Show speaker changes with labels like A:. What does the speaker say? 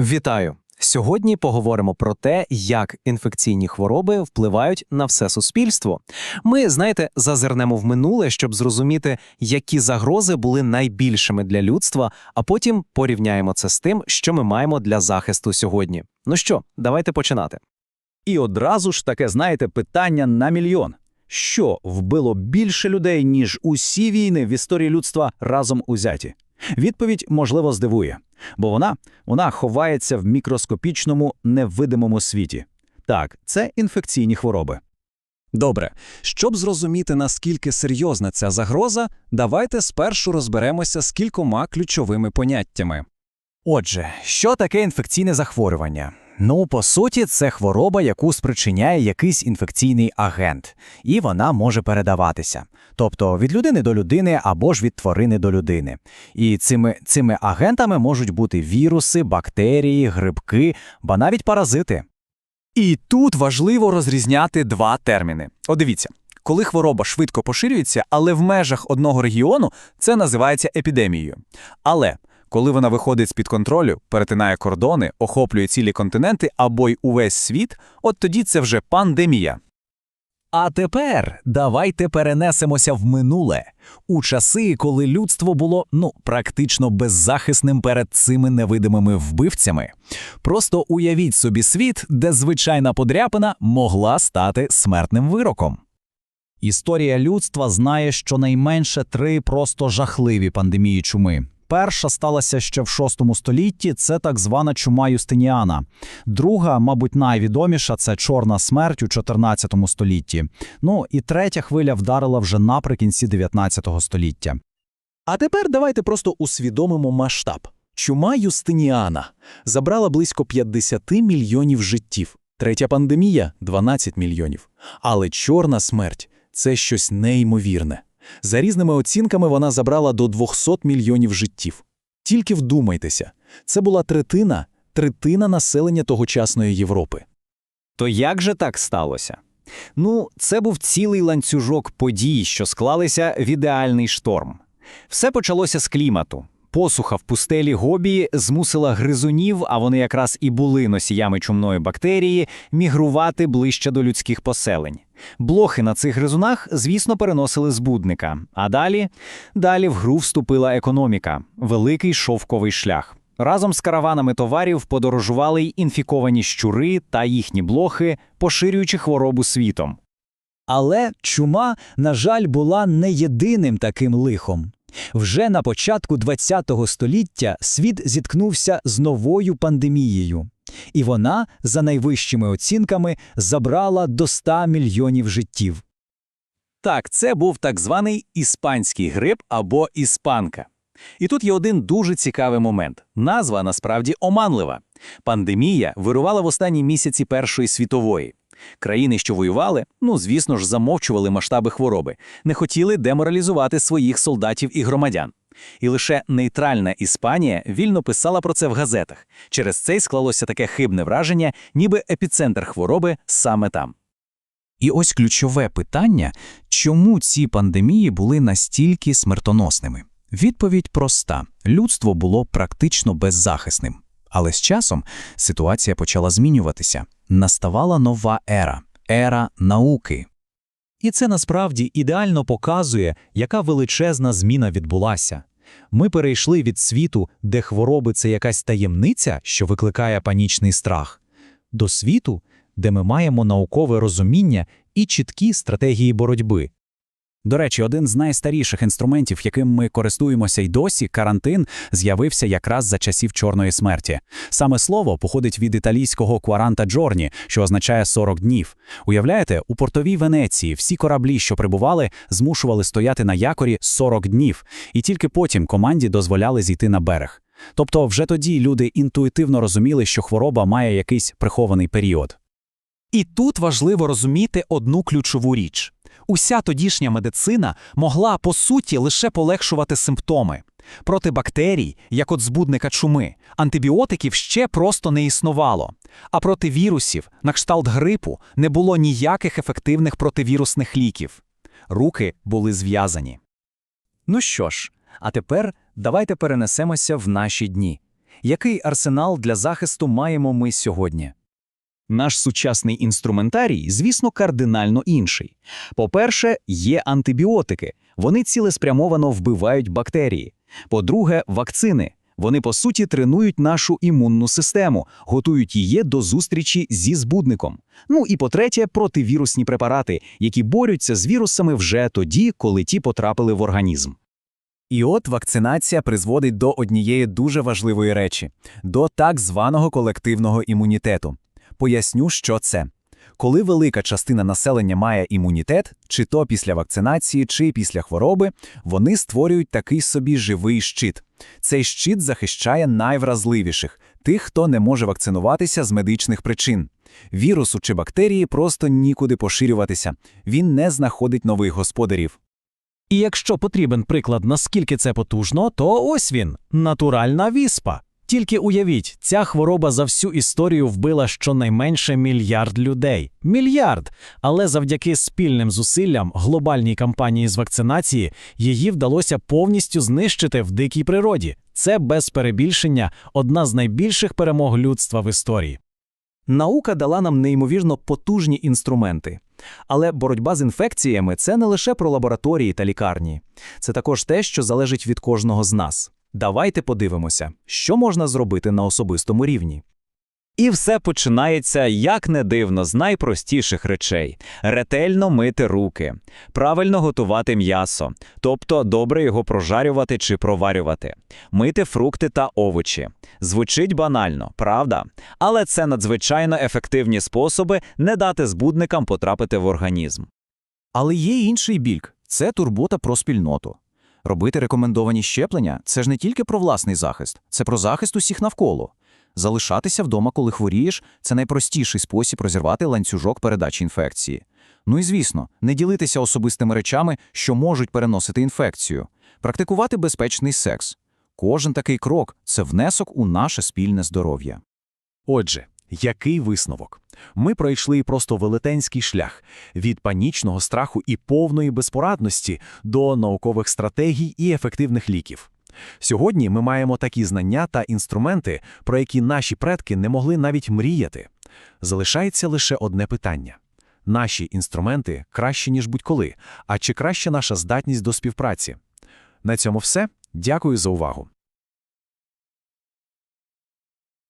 A: Вітаю! Сьогодні поговоримо про те, як інфекційні хвороби впливають на все суспільство. Ми, знаєте, зазирнемо в минуле, щоб зрозуміти, які загрози були найбільшими для людства, а потім порівняємо це з тим, що ми маємо для захисту сьогодні. Ну що, давайте починати.
B: І одразу ж таке, знаєте, питання на мільйон. Що вбило більше людей, ніж усі війни в історії людства разом узяті? Відповідь, можливо, здивує, бо вона, вона ховається в мікроскопічному невидимому світі. Так, це інфекційні хвороби.
C: Добре, щоб зрозуміти, наскільки серйозна ця загроза, давайте спершу розберемося з кількома ключовими поняттями.
D: Отже, що таке інфекційне захворювання? Ну, по суті, це хвороба, яку спричиняє якийсь інфекційний агент, і вона може передаватися, тобто від людини до людини або ж від тварини до людини. І цими, цими агентами можуть бути віруси, бактерії, грибки, ба навіть паразити.
C: І тут важливо розрізняти два терміни. От дивіться, коли хвороба швидко поширюється, але в межах одного регіону, це називається епідемією. Але коли вона виходить з-під контролю, перетинає кордони, охоплює цілі континенти або й увесь світ, от тоді це вже пандемія.
D: А тепер давайте перенесемося в минуле, у часи, коли людство було ну практично беззахисним перед цими невидимими вбивцями. Просто уявіть собі світ, де звичайна подряпина могла стати смертним вироком. Історія людства знає щонайменше три просто жахливі пандемії чуми. Перша сталася ще в VI столітті, це так звана чума Юстиніана. Друга, мабуть, найвідоміша це чорна смерть у 14 столітті. Ну і третя хвиля вдарила вже наприкінці 19 століття.
E: А тепер давайте просто усвідомимо масштаб. Чума Юстиніана забрала близько 50 мільйонів життів. Третя пандемія 12 мільйонів. Але чорна смерть це щось неймовірне. За різними оцінками вона забрала до 200 мільйонів життів. Тільки вдумайтеся, це була третина, третина населення тогочасної Європи.
A: То як же так сталося? Ну, це був цілий ланцюжок подій, що склалися в ідеальний шторм. Все почалося з клімату. Посуха в пустелі Гобії змусила гризунів, а вони якраз і були носіями чумної бактерії, мігрувати ближче до людських поселень. Блохи на цих гризунах, звісно, переносили збудника. А далі далі в гру вступила економіка, великий шовковий шлях. Разом з караванами товарів подорожували й інфіковані щури та їхні блохи, поширюючи хворобу світом.
D: Але чума, на жаль, була не єдиним таким лихом. Вже на початку ХХ століття світ зіткнувся з новою пандемією, і вона, за найвищими оцінками, забрала до 100 мільйонів життів.
B: Так, це був так званий іспанський грип або іспанка. І тут є один дуже цікавий момент. Назва насправді оманлива. Пандемія вирувала в останні місяці Першої світової. Країни, що воювали, ну звісно ж, замовчували масштаби хвороби, не хотіли деморалізувати своїх солдатів і громадян. І лише нейтральна Іспанія вільно писала про це в газетах. Через це й склалося таке хибне враження, ніби епіцентр хвороби саме там.
D: І ось ключове питання, чому ці пандемії були настільки смертоносними? Відповідь проста: людство було практично беззахисним. Але з часом ситуація почала змінюватися. Наставала нова ера ера науки. І це насправді ідеально показує, яка величезна зміна відбулася. Ми перейшли від світу, де хвороби це якась таємниця, що викликає панічний страх, до світу, де ми маємо наукове розуміння і чіткі стратегії боротьби. До речі, один з найстаріших інструментів, яким ми користуємося й досі, карантин, з'явився якраз за часів чорної смерті. Саме слово походить від італійського «quaranta giorni», що означає 40 днів. Уявляєте, у портовій Венеції всі кораблі, що прибували, змушували стояти на якорі 40 днів, і тільки потім команді дозволяли зійти на берег. Тобто, вже тоді люди інтуїтивно розуміли, що хвороба має якийсь прихований період.
F: І тут важливо розуміти одну ключову річ. Уся тодішня медицина могла, по суті, лише полегшувати симптоми. Проти бактерій, як от збудника чуми, антибіотиків ще просто не існувало. А проти вірусів, на кшталт грипу, не було ніяких ефективних противірусних ліків. Руки були зв'язані.
A: Ну що ж, а тепер давайте перенесемося в наші дні. Який арсенал для захисту маємо ми сьогодні? Наш сучасний інструментарій, звісно, кардинально інший. По-перше, є антибіотики. Вони цілеспрямовано вбивають бактерії. По-друге, вакцини. Вони, по суті, тренують нашу імунну систему, готують її до зустрічі зі збудником. Ну і по-третє, противірусні препарати, які борються з вірусами вже тоді, коли ті потрапили в організм.
C: І от вакцинація призводить до однієї дуже важливої речі до так званого колективного імунітету. Поясню, що це. Коли велика частина населення має імунітет, чи то після вакцинації, чи після хвороби, вони створюють такий собі живий щит. Цей щит захищає найвразливіших тих, хто не може вакцинуватися з медичних причин. Вірусу чи бактерії просто нікуди поширюватися. Він не знаходить нових господарів.
F: І якщо потрібен приклад, наскільки це потужно, то ось він натуральна віспа. Тільки уявіть, ця хвороба за всю історію вбила щонайменше мільярд людей. Мільярд! Але завдяки спільним зусиллям глобальній кампанії з вакцинації її вдалося повністю знищити в дикій природі. Це без перебільшення одна з найбільших перемог людства в історії.
A: Наука дала нам неймовірно потужні інструменти. Але боротьба з інфекціями це не лише про лабораторії та лікарні. Це також те, що залежить від кожного з нас. Давайте подивимося, що можна зробити на особистому рівні. І все починається, як не дивно, з найпростіших речей: ретельно мити руки, правильно готувати м'ясо, тобто добре його прожарювати чи проварювати, мити фрукти та овочі. Звучить банально, правда? Але це надзвичайно ефективні способи не дати збудникам потрапити в організм.
C: Але є інший бік – це турбота про спільноту. Робити рекомендовані щеплення – це ж не тільки про власний захист, це про захист усіх навколо. Залишатися вдома, коли хворієш – це найпростіший спосіб розірвати ланцюжок передачі інфекції. Ну і звісно, не ділитися особистими речами, що можуть переносити інфекцію. Практикувати безпечний секс. Кожен такий крок – це внесок у наше спільне здоров'я.
E: Отже, який висновок? Ми пройшли просто велетенський шлях від панічного страху і повної безпорадності до наукових стратегій і ефективних ліків. Сьогодні ми маємо такі знання та інструменти, про які наші предки не могли навіть мріяти. Залишається лише одне питання. Наші інструменти краще, ніж будь-коли, а чи краще наша здатність до співпраці? На цьому все. Дякую за увагу.